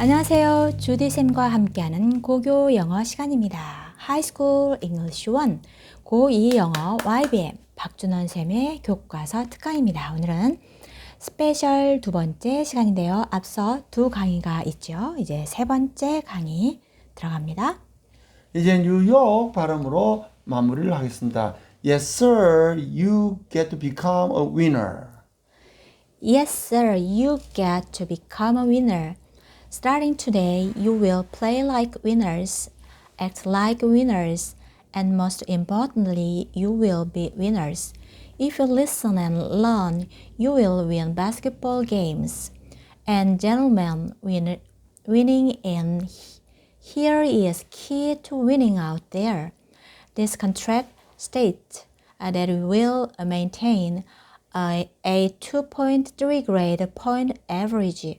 안녕하세요. 주디쌤과 함께하는 고교 영어 시간입니다. 하이스쿨 잉글리시 1 고2 영어 YBM 박준원 쌤의 교과서 특강입니다. 오늘은 스페셜 두 번째 시간인데요. 앞서 두 강의가 있죠. 이제 세 번째 강의 들어갑니다. 이제 뉴욕 발음으로 마무리를 하겠습니다. Yes, sir. You get to become a winner. Yes, sir. You get to become a winner. Starting today, you will play like winners, act like winners, and most importantly, you will be winners. If you listen and learn, you will win basketball games. And gentlemen, win, winning in here is key to winning out there. This contract states that we will maintain a, a 2.3 grade point average.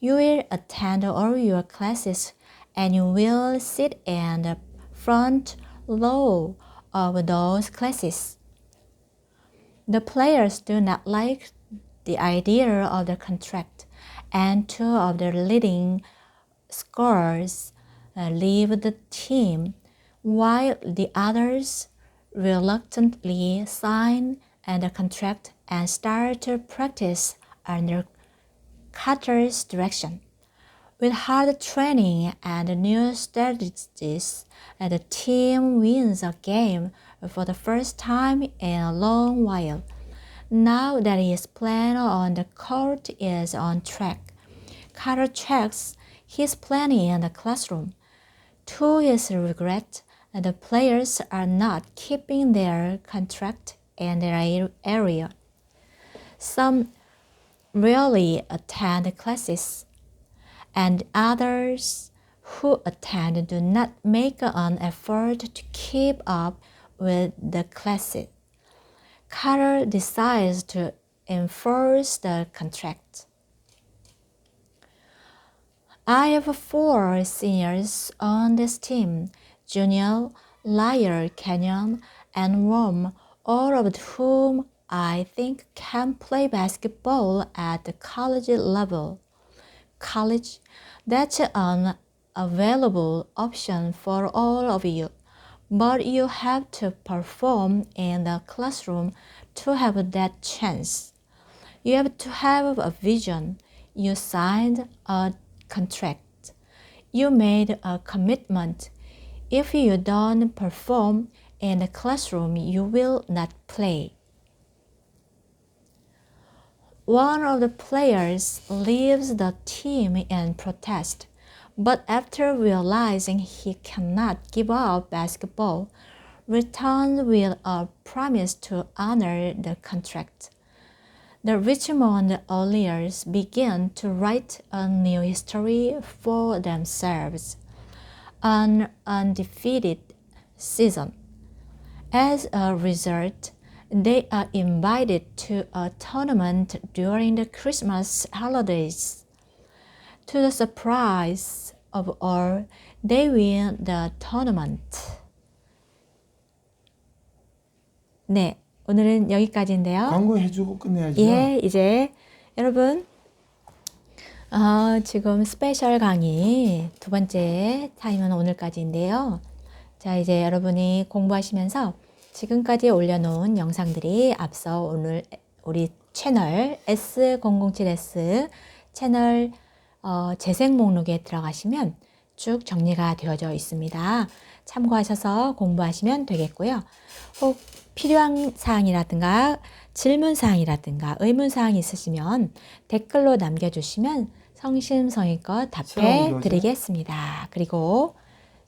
You will attend all your classes and you will sit in the front row of those classes. The players do not like the idea of the contract, and two of the leading scorers uh, leave the team, while the others reluctantly sign the contract and start to practice under Carter's direction. With hard training and new strategies, the team wins a game for the first time in a long while. Now that his plan on the court is on track, Carter checks his plan in the classroom. To his regret, the players are not keeping their contract in their area. Some rarely attend classes, and others who attend do not make an effort to keep up with the classes. Carter decides to enforce the contract. I have four seniors on this team Junior, Liar, Canyon, and Rome, all of whom I think can play basketball at the college level. College, that's an available option for all of you, but you have to perform in the classroom to have that chance. You have to have a vision. You signed a contract. You made a commitment. If you don't perform in the classroom, you will not play. One of the players leaves the team in protest, but after realizing he cannot give up basketball, returns with a promise to honor the contract. The Richmond Oilers begin to write a new history for themselves, an undefeated season. As a result, they are invited to a tournament during the Christmas holidays. To the surprise of all, they win the tournament. 네, 오늘은 여기까지인데요. 광고 해주고 끝내야죠. 예, 이제 여러분 어, 지금 스페셜 강의 두 번째 타임은 오늘까지인데요. 자, 이제 여러분이 공부하시면서 지금까지 올려놓은 영상들이 앞서 오늘 우리 채널 S007S 채널 어, 재생 목록에 들어가시면 쭉 정리가 되어져 있습니다. 참고하셔서 공부하시면 되겠고요. 혹 필요한 사항이라든가 질문 사항이라든가 의문 사항이 있으시면 댓글로 남겨주시면 성심성의껏 답해 드리겠습니다. 그리고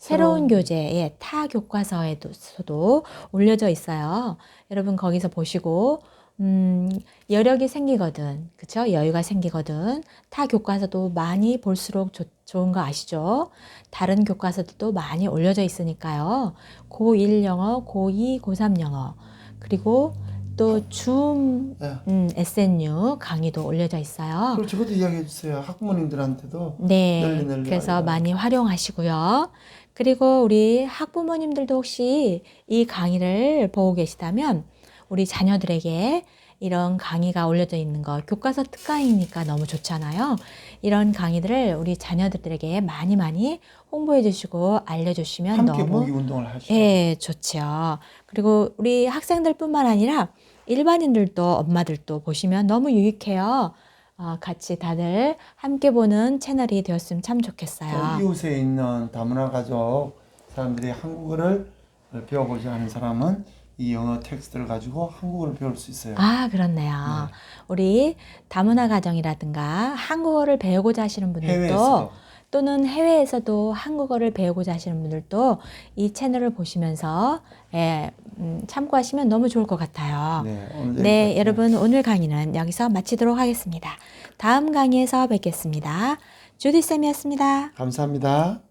새로운 교재의 타 교과서에도 올려져 있어요. 여러분 거기서 보시고 음, 여력이 생기거든. 그쵸? 여유가 생기거든. 타 교과서도 많이 볼수록 좋, 좋은 거 아시죠? 다른 교과서도 많이 올려져 있으니까요. 고1 영어, 고2, 고3 영어. 그리고 또 줌, 네. 음, SNU 강의도 올려져 있어요. 그리고 저것도 이야기해 주세요. 학부모님들한테도 네. 널리 널리 그래서. 많이 활용하시고요. 그리고 우리 학부모님들도 혹시 이 강의를 보고 계시다면 우리 자녀들에게 이런 강의가 올려져 있는 거 교과서 특강이니까 너무 좋잖아요. 이런 강의들을 우리 자녀들에게 많이 많이 홍보해 주시고 알려 주시면 함께 너무 보기 운동을 하시죠. 예, 좋죠. 그리고 우리 학생들뿐만 아니라 일반인들도 엄마들도 보시면 너무 유익해요. 어, 같이 다들 함께 보는 채널이 되었으면 참또 좋겠어요. 이웃에 있는 다문화 가족 사람들이 한국어를 배워보자 하는 사람은 이 영어 텍스트를 가지고 한국어를 배울 수 있어요. 아, 그렇네요. 네. 우리 다문화 가정이라든가 한국어를 배우고자 하시는 분들도 해외에서도 또는 해외에서도 한국어를 배우고자 하시는 분들도 이 채널을 보시면서 예, 음, 참고하시면 너무 좋을 것 같아요. 네, 네. 여러분 오늘 강의는 여기서 마치도록 하겠습니다. 다음 강의에서 뵙겠습니다. 주디 쌤이었습니다. 감사합니다.